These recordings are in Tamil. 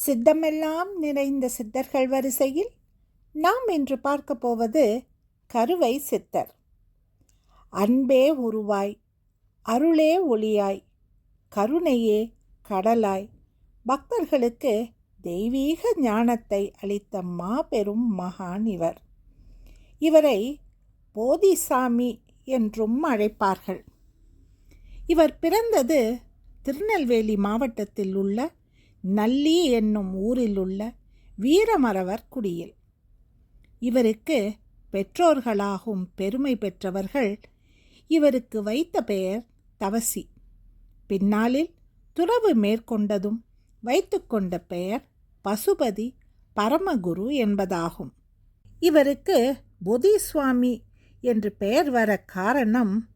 சித்தமெல்லாம் நிறைந்த சித்தர்கள் வரிசையில் நாம் இன்று பார்க்க போவது கருவை சித்தர். அன்பே உருவாய் அருளே ஒளியாய் கருணையே கடலாய் பக்தர்களுக்கு தெய்வீக ஞானத்தை அளித்த மாபெரும் மகான் இவர். இவரை போதிசாமி என்றும் அழைப்பார்கள். இவர் பிறந்தது திருநெல்வேலி மாவட்டத்தில் உள்ள நல்லி என்னும் ஊரில் உள்ள வீரமரவர் குடியில். இவருக்கு பெற்றோர்களாகும் பெருமை பெற்றவர்கள் இவருக்கு வைத்த பெயர் தவசி. பின்னாளில் துறவு மேற்கொண்டதும் வைத்துக்கொண்ட பெயர் பசுபதி பரமகுரு என்பதாகும். இவருக்கு பொதிசுவாமி என்று பெயர் வர காரணம்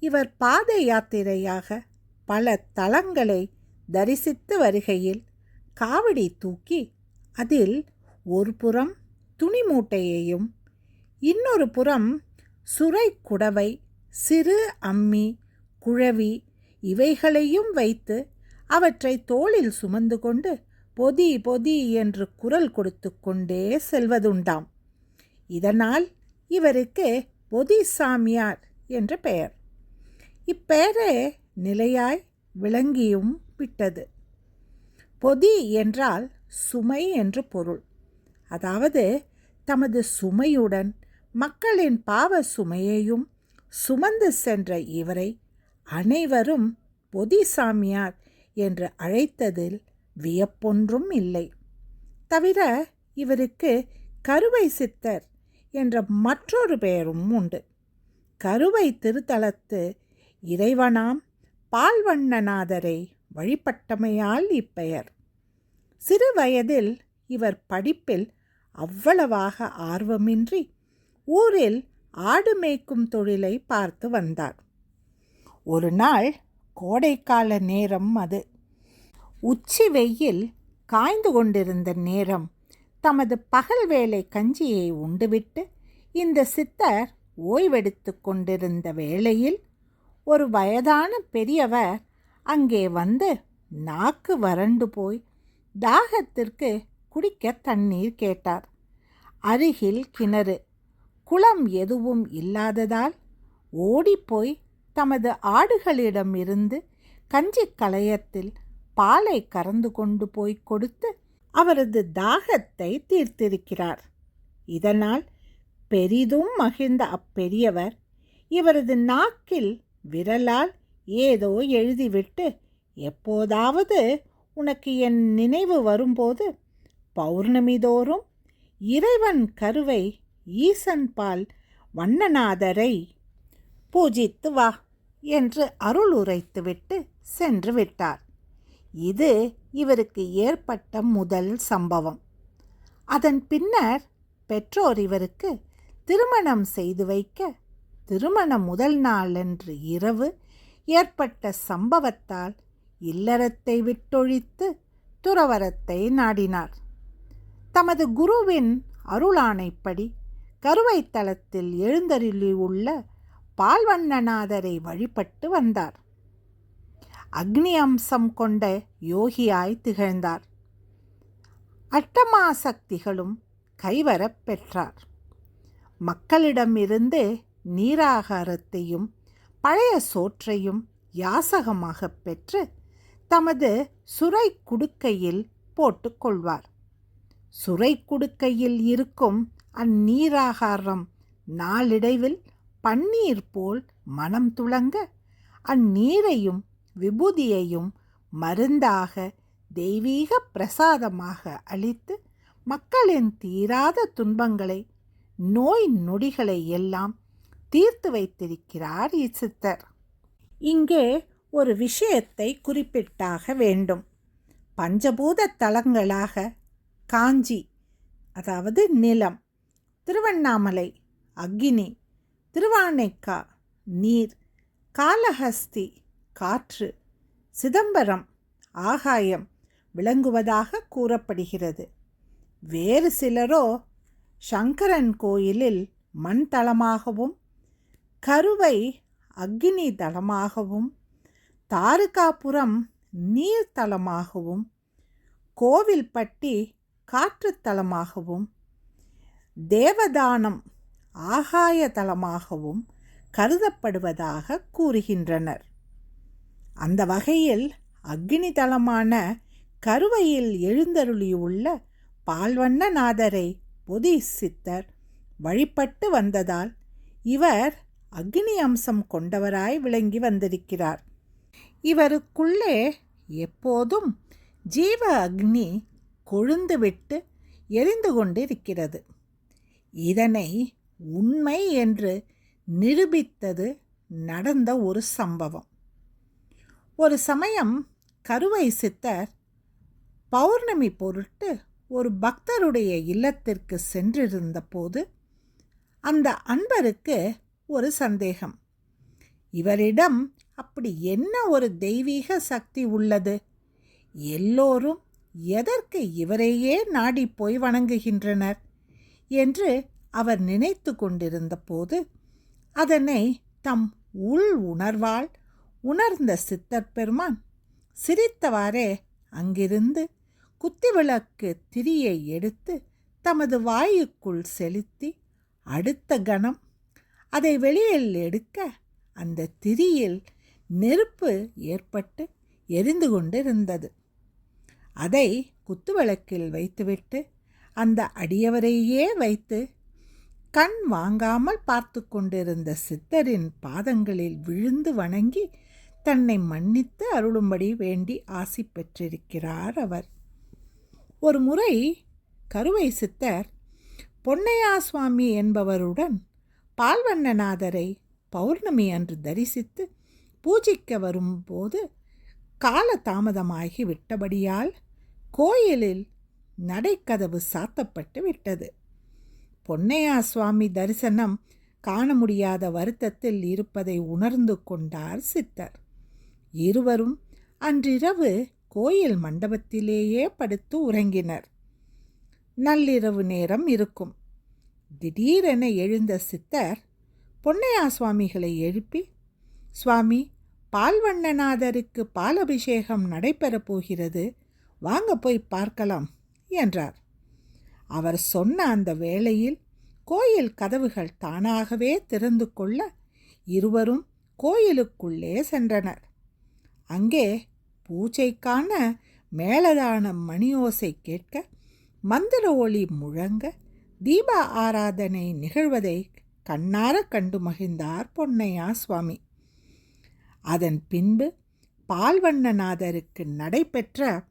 இவர் பாத யாத்திரையாக பல தலங்களை தரிசித்து வருகையில் காவடி தூக்கி அதில் ஒரு புறம் துணி மூட்டையையும் இன்னொரு புறம் சுரை குடவை சிறு அம்மி குழவி இவைகளையும் வைத்து அவற்றை தோளில் சுமந்து கொண்டு பொதி பொதி என்று குரல் கொடுத்து கொண்டே செல்வதுண்டாம். இதனால் இவருக்கு பொதி சாமியார் என்று பெயர். இப்பெயரே நிலையாய் விளங்கியும் விட்டது. பொதி என்றால் சுமை என்று பொருள். அதாவது தமது சுமையுடன் மக்களின் பாவ சுமையையும் சுமந்து சென்ற இவரை அனைவரும் பொதி சாமியார் என்று அழைத்ததில் வியப்பொன்றும் இல்லை. தவிர இவருக்கு கருவை சித்தர் என்ற மற்றொரு பெயரும் உண்டு. கருவை திருத்தலத்து இறைவனாம் பால்வண்ணநாதரை வழிபட்டமையால் இப்பெயர். சிறு வயதில் இவர் படிப்பில் அவ்வளவாக ஆர்வமின்றி ஊரில் ஆடு மேய்க்கும் தொழிலை பார்த்து வந்தார். ஒரு நாள் கோடைக்கால நேரம் அது. உச்சி வெயில் காய்ந்து கொண்டிருந்த நேரம் தமது பகல் வேலை கஞ்சியை உண்டுவிட்டு இந்த சித்தர் ஓய்வெடுத்து கொண்டிருந்த வேளையில் ஒரு வயதான பெரியவர் அங்கே வந்து நாக்கு வறண்டு போய் தாகத்திற்கு குடிக்க தண்ணீர் கேட்டார். அருகில் கிணறு. குளம் எதுவும் இல்லாததால் ஓடிப்போய் தமது ஆடுகளிடம் இருந்து கஞ்சி களையத்தில் பாலை கறந்து கொண்டு போய் கொடுத்து அவரது தாகத்தை தீர்த்திருக்கிறார். இதனால் பெரிதும் மகிழ்ந்த அப்பெரியவர் இவரது நாக்கில் விரலால் ஏதோ எழுதிவிட்டு எப்போதாவது உனக்கு என் நினைவு வரும்போது பௌர்ணமி தோறும் இறைவன் கருவை ஈசன் பால் வண்ணநாதரை பூஜித்து வா என்று அருள் உரைத்துவிட்டு சென்று விட்டார். இது இவருக்கு ஏற்பட்ட முதல் சம்பவம். அதன் பின்னர் பெற்றோர் இவருக்கு திருமணம் செய்து வைக்க திருமண முதல் நாளன்று இரவு ஏற்பட்ட சம்பவத்தால் இல்லறத்தை விட்டொழித்து துறவரத்தை நாடினார். தமது குருவின் அருளானைப்படி கருவைத்தளத்தில் எழுந்தருளி உள்ள பால்வண்ணநாதரை வழிபட்டு வந்தார். அக்னி அம்சம் கொண்ட யோகியாய் திகழ்ந்தார். அட்டமா சக்திகளும் கைவரப் பெற்றார். மக்களிடமிருந்து நீராகாரத்தையும் பழைய சோற்றையும் யாசகமாக பெற்று தமது சுரை குடுக்கையில் போட்டுக்கொள்வார் சுரை குடுக்கையில் இருக்கும் அந்நீராகாரம் நாளிடைவில் பன்னீர் போல் மனம் துளங்க அந்நீரையும் விபூதியையும் மருந்தாக தெய்வீக பிரசாதமாக அளித்து மக்களின் தீராத துன்பங்களை நோய் நொடிகளை எல்லாம் தீர்த்து வைத்திருக்கிறார் இச்சித்தர் இங்கே ஒரு விஷயத்தை குறிப்பிட்டாக வேண்டும். பஞ்சபூத தலங்களாக காஞ்சி அதாவது நிலம் திருவண்ணாமலை அக்னி திருவானைக்கா நீர் காலஹஸ்தி காற்று சிதம்பரம் ஆகாயம் விளங்குவதாக கூறப்படுகிறது. வேறு சிலரோ சங்கரன் கோயிலில் மண் தளமாகவும் கருவை அக்னி தளமாகவும் தாருகாபுரம் நீர்த்தலமாகவும் கோவில்பட்டி காற்றுத்தலமாகவும் தேவதானம் ஆகாய தலமாகவும் கருதப்படுவதாக கூறுகின்றனர். அந்த வகையில் அக்னி தலமான கருவையில் எழுந்தருளியுள்ள பால்வண்ணநாதரை பொதி சித்தர் வழிபட்டு வந்ததால் இவர் அக்னி அம்சம் கொண்டவராய் விளங்கி வந்திருக்கிறார். இவருக்குள்ளே எப்போதும் ஜீவ அக்னி கொழுந்துவிட்டு எரிந்து கொண்டிருக்கிறது. இதனை உண்மை என்று நிரூபித்தது நடந்த ஒரு சம்பவம். ஒரு சமயம் கருவை சித்தர் பௌர்ணமி பொருட்டு ஒரு பக்தருடைய இல்லத்திற்கு சென்றிருந்த போது அந்த அன்பருக்கு ஒரு சந்தேகம். இவரிடம் அப்படி என்ன ஒரு தெய்வீக சக்தி உள்ளது? எல்லோரும் எதற்கு இவரையே நாடி போய் வணங்குகின்றனர்? என்று அவர் நினைத்து கொண்டிருந்த போது அதனை தம் உள் உணர்வால் உணர்ந்த சித்தர் பெருமான் சிரித்தவாறே அங்கிருந்து குத்திவிளக்கு திரியை எடுத்து தமது வாயுக்குள் செலுத்தி அடுத்த கணம் அதை வெளியில் எடுக்க அந்த திரியில் நெருப்பு ஏற்பட்டு எரிந்து கொண்டிருந்தது. அதை குத்துவிளக்கில் வைத்துவிட்டு அந்த அடியவரையே வைத்து கண் வாங்காமல் பார்த்து கொண்டிருந்த சித்தரின் பாதங்களில் விழுந்து வணங்கி தன்னை மன்னித்து அருளும்படி வேண்டி ஆசி பெற்றிருக்கிறார் அவர். ஒரு முறை கருவை சித்தர் பொன்னையா சுவாமி என்பவருடன் பால்வண்ணநாதரை பௌர்ணமி அன்று தரிசித்து பூஜிக்க வரும்போது கால தாமதமாகி விட்டபடியால் கோயிலில் நடைக்கதவு சாத்தப்பட்டு விட்டது. பொன்னையா சுவாமி தரிசனம் காண முடியாத வருத்தத்தில் இருப்பதை உணர்ந்து கொண்டார் சித்தர். இருவரும் அன்றிரவு கோயில் மண்டபத்திலேயே படுத்து உறங்கினர். நள்ளிரவு நேரம் இருக்கும். திடீரென எழுந்த சித்தர் பொன்னையா சுவாமிகளை எழுப்பி சுவாமி பால்வண்ணநாதருக்கு பாலபிஷேகம் நடைபெறப் போகிறது வாங்க போய் பார்க்கலாம் என்றார். அவர் சொன்ன அந்த வேளையில் கோயில் கதவுகள் தானாகவே திறந்து கொள்ள இருவரும் கோயிலுக்குள்ளே சென்றனர். அங்கே பூஜைக்கான மேலதான மணியோசை கேட்க மந்திர ஒளி முழங்க தீப ஆராதனை நிகழ்வதை கண்ணார கண்டு மகிழ்ந்தார் பொன்னையா சுவாமி. அதன் பின்பு பால்வண்ணநாதருக்கு நடைபெற்ற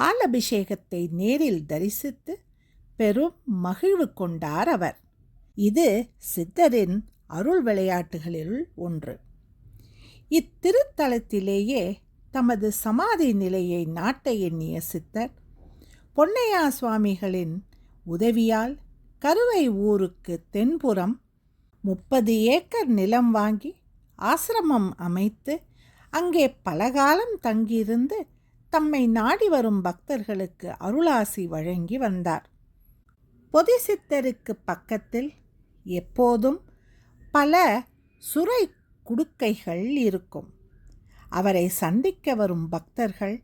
பாலபிஷேகத்தை நேரில் தரிசித்து பெரும் மகிழ்வு கொண்டார் அவர். இது சித்தரின் அருள் விளையாட்டுகளில் ஒன்று. இத்திருத்தலத்திலேயே தமது சமாதி நிலையை நாட்ட எண்ணிய சித்தர் பொன்னையா சுவாமிகளின் உதவியால் கருவை ஊருக்கு தென்புறம் முப்பது ஏக்கர் நிலம் வாங்கி ஆசிரமம் அமைத்து அங்கே பலகாலம் தங்கியிருந்து தம்மை நாடி வரும் பக்தர்களுக்கு அருளாசி வழங்கி வந்தார். பொதிசித்தருக்கு பக்கத்தில் எப்போதும் பல சுரை குடுக்கைகள் இருக்கும். அவரை சந்திக்க வரும் பக்தர்கள்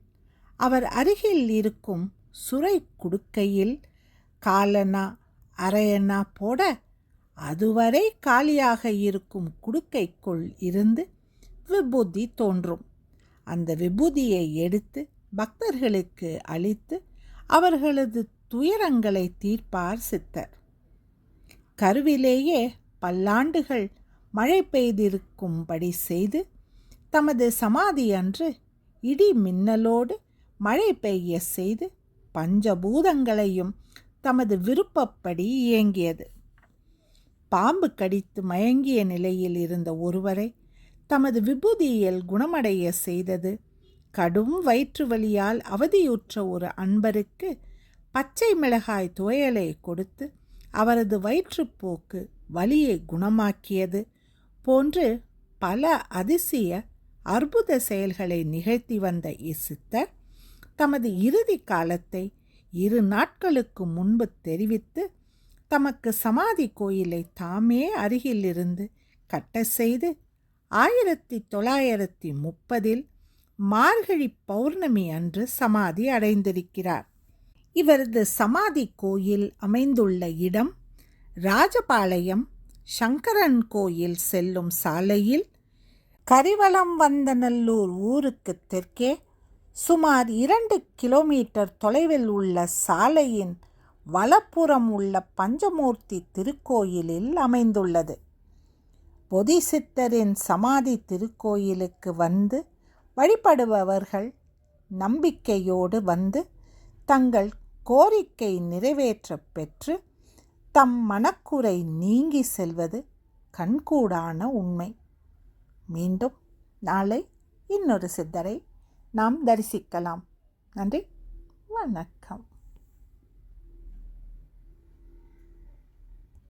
அவர் அருகில் இருக்கும் சுரை குடுக்கையில் காலனா அரையனா போட அதுவரை காலியாக இருக்கும் குடுக்கைக்குள் இருந்து விபூதி தோன்றும். அந்த விபூதியை எடுத்து பக்தர்களுக்கு அளித்து அவர்களது துயரங்களை தீர்ப்பார் சித்தர். கருவிலேயே பல்லாண்டுகள் மழை பெய்திருக்கும்படி செய்து தமது சமாதி அன்று இடி மின்னலோடு மழை பெய்ய செய்து பஞ்சபூதங்களையும் தமது விருப்பப்படி இயங்கியது. பாம்பு கடித்து மயங்கிய நிலையில் இருந்த ஒருவரை தமது விபூதியில் குணமடைய செய்தது. கடும் வயிற்று வலியால் அவதியுற்ற ஒரு அன்பருக்கு பச்சை மிளகாய் துவையலை கொடுத்து அவரது வயிற்றுப்போக்கு வலியை குணமாக்கியது போன்று பல அதிசய அற்புத செயல்களை நிகழ்த்தி வந்த இசித்தர் தமது இறுதி காலத்தை இரு நாட்களுக்கு முன்பு தெரிவித்து தமக்கு சமாதி கோயிலை தாமே அருகிலிருந்து கட்ட செய்து ஆயிரத்தி தொள்ளாயிரத்தி முப்பதில் மார்கழி பௌர்ணமி அன்று சமாதி அடைந்திருக்கிறார். இவரது சமாதி கோயில் அமைந்துள்ள இடம் ராஜபாளையம் சங்கரன் கோயில் செல்லும் சாலையில் கரிவலம் வந்தநல்லூர் ஊருக்கு தெற்கே சுமார் இரண்டு கிலோமீட்டர் தொலைவில் உள்ள சாலையின் வலப்புறம் உள்ள பஞ்சமூர்த்தி திருக்கோயிலில் அமைந்துள்ளது. பொதிசித்தரின் சமாதி திருக்கோயிலுக்கு வந்து வழிபடுபவர்கள் நம்பிக்கையோடு வந்து தங்கள் கோரிக்கை நிறைவேற்றப் பெற்று தம் மனக்குறை நீங்கி செல்வது கண்கூடான உண்மை. மீண்டும் நாளை இன்னொரு சித்தரை நாம் தரிசிக்கலாம். நன்றி. வணக்கம்.